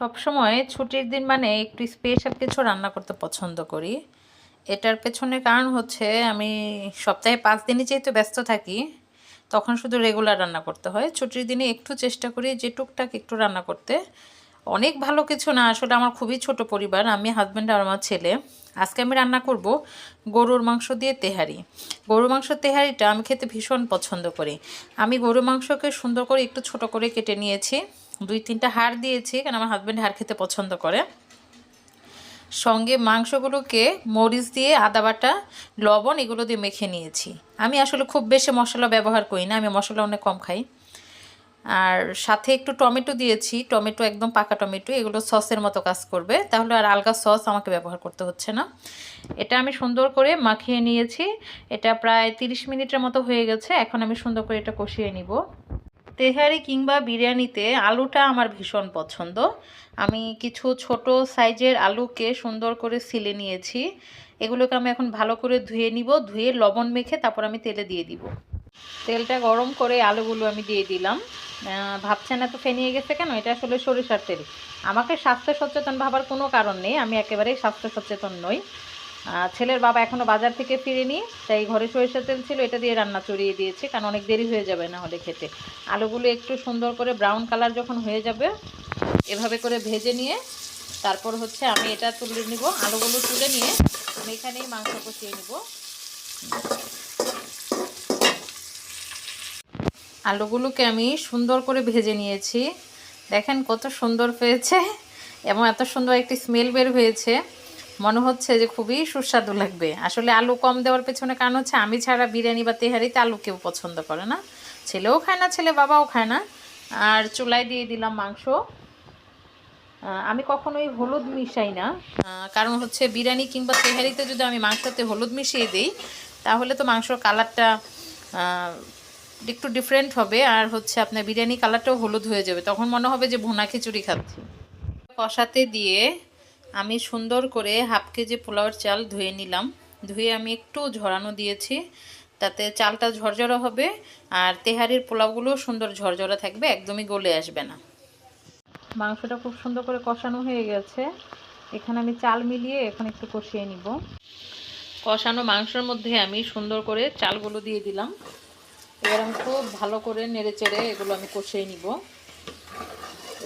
সবসময় ছুটির দিন মানে একটু স্পেশাল কিছু রান্না করতে পছন্দ করি। এটার পেছনে কারণ হচ্ছে আমি সপ্তাহে পাঁচ দিনই যেহেতু ব্যস্ত থাকি, তখন শুধু রেগুলার রান্না করতে হয়। ছুটির দিনে একটু চেষ্টা করি যে টুকটাক একটু রান্না করতে। অনেক ভালো কিছু না, আসলে আমার খুবই ছোট পরিবার, আমি হাজব্যান্ড আর আমার ছেলে। আজকে আমি রান্না করব গরুর মাংস দিয়ে তেহারি। গরুর মাংস তেহারিটা আমি খেতে ভীষণ পছন্দ করি। আমি গরুর মাংসকে সুন্দর করে একটু ছোট করে কেটে নিয়েছি। দুই তিনটা হাড় দিয়েছি, কারণ আমার হাজব্যান্ড হাড় খেতে পছন্দ করে। সঙ্গে মাংসগুলোকে মরিচ দিয়ে আদা বাটা, লবণ এগুলো দিয়ে মেখে নিয়েছি। আমি আসলে খুব বেশি মশলা ব্যবহার করি না, আমি মশলা অনেক কম খাই। আর সাথে একটু টমেটো দিয়েছি, টমেটো একদম পাকা টমেটো, এগুলো সসের মতো কাজ করবে। তাহলে আর আলগা সস আমাকে ব্যবহার করতে হচ্ছে না। এটা আমি সুন্দর করে মাখিয়ে নিয়েছি, এটা প্রায় 30 মিনিটের মতো হয়ে গেছে, এখন আমি সুন্দর করে এটা কষিয়ে নিব। তেহারি কিংবা বিরিয়ানিতে আলুটা আমার ভীষণ পছন্দ। আমি কিছু ছোট সাইজের আলুকে সুন্দর করে সিলে নিয়েছি। এগুলোকে আমি এখন ভালো করে ধুয়ে নিব, ধুয়ে লবণ মেখে তারপর আমি তেলে দিয়ে দিব। তেলটা গরম করে আলুগুলো আমি দিয়ে দিলাম। ভাবছেন এত ফেনিয়ে গেছে কেন? এটা আসলে সরিষার তেল। আমাকে স্বাস্থ্য সচেতন ভাবার কোনো কারণ নেই। আমি একেবারেই স্বাস্থ্য সচেতন নই। ছেলের বাবা এখনও বাজার থেকে ফিরেনি, তাই ঘরে সরিষার তেল ছিল, এটা দিয়ে রান্না চড়িয়ে দিয়েছি, কারণ অনেক দেরি হয়ে যাবে না হলে খেতে। আলুগুলো একটু সুন্দর করে ব্রাউন কালার যখন হয়ে যাবে, এভাবে করে ভেজে নিয়ে, তারপর হচ্ছে আমি এটা তুলে নিব, আলুগুলো তুলে নিয়ে আমি এখানেই মাংস কষিয়ে নিব। আলুগুলোকে আমি সুন্দর করে ভেজে নিয়েছি। দেখেন কত সুন্দর হয়েছে, এবং এত সুন্দর একটি স্মেল বের হয়েছে। মনে হচ্ছে যে খুবই সুস্বাদু লাগবে। আসলে আলু কম দেওয়ার পেছনে কারণ হচ্ছে আমি ছাড়া বিরিয়ানি বা তেহারিতে আলু কেউ পছন্দ করে না। ছেলেও খায় না, ছেলে বাবাও খায় না। আর চুলায় দিয়ে দিলাম মাংস। আমি কখনোই হলুদ মিশাই না। কারণ হচ্ছে বিরিয়ানি কিংবা তেহারিতে যদি আমি মাংসতে হলুদ মিশিয়ে দিই, তাহলে তো মাংসর কালারটা একটু ডিফারেন্ট হবে। আর হচ্ছে আপনার বিরিয়ানি কালারটাও হলুদ হয়ে যাবে। তখন মনে হবে যে ভুনা খিচুড়ি খাচ্ছি। কষাতে দিয়ে আমি সুন্দর করে হাফ কেজি পোলাওয়ের চাল ধুয়ে নিলাম। ধুয়ে আমি একটু ঝরানো দিয়েছি, তাতে চালটা ঝরঝরা হবে আর তেহারির পোলাওগুলো সুন্দর ঝরঝরা থাকবে, একদমই গলে আসবে না। মাংসটা খুব সুন্দর করে কষানো হয়ে গেছে। এখানে আমি চাল মিলিয়ে এখন একটু কষিয়ে নিব। কষানো মাংসের মধ্যে আমি সুন্দর করে চালগুলো দিয়ে দিলাম। এবার আমি খুব ভালো করে নেড়ে চেড়ে এগুলো আমি কষিয়ে নিব।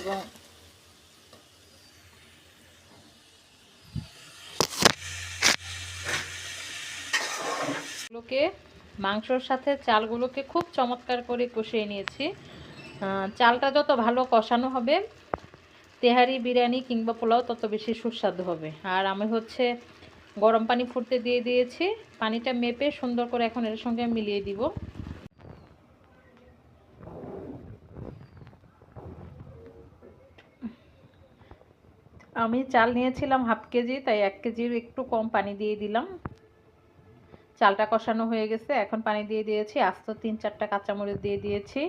এবং এগুলোকে মাংসর সাথে চালগুলোকে খুব চমৎকার করে কষিয়ে নিয়েছি। চালটা যত ভালো কষানো হবে, তেহারি বিরিয়ানি কিংবা পোলাও তত বেশি সুস্বাদু হবে। আর আমি হচ্ছে গরম পানি ফুটতে দিয়ে দিয়েছি। পানিটা মেপে সুন্দর করে এখন এর সঙ্গে মিলিয়ে দিব। আমি চাল নিয়েছিলাম হাফ কেজি, তাই এক কেজির একটু কম পানি দিয়ে দিলাম। চালটা কষানো হয়ে গেছে। এখন পানি দিয়ে দিয়েছি, আস্ত তিন চারটা কাঁচামরিচ দিয়ে দিয়েছি।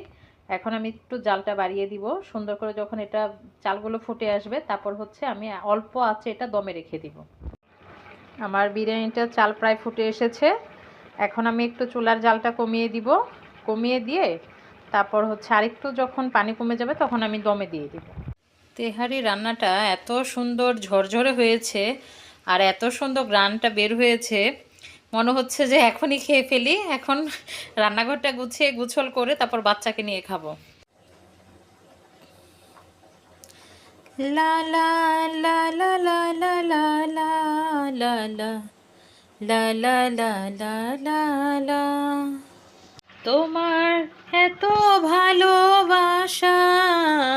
এখন আমি একটু জালটা বাড়িয়ে দিব, সুন্দর করে যখন এটা চালগুলো ফুটে আসবে, তারপর হচ্ছে আমি অল্প আছে এটা দমে রেখে দিব। আমার বিরিয়ানিটা চাল প্রায় ফুটে এসেছে। এখন আমি একটু চুলার জালটা কমিয়ে দিব। কমিয়ে দিয়ে তারপর হচ্ছে আরেকটু যখন পানি কমে যাবে, তখন আমি দমে দিয়ে দিব। তেহারি রান্নাটা এত সুন্দর ঝরঝরে হয়েছে আর এত সুন্দর গ্রানটা বের হয়েছে। মনে হচ্ছে যে এখনই খেয়ে ফেলি এখন রান্নাঘরটা গুছিয়ে গুছল করে তারপর বাচ্চাকে নিয়ে খাব লা লা লা লা লা লা লা লা লা লা লা লা লা লা তোমার এত ভালোবাসা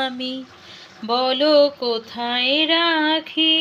আমি বলো কোথায় রাখি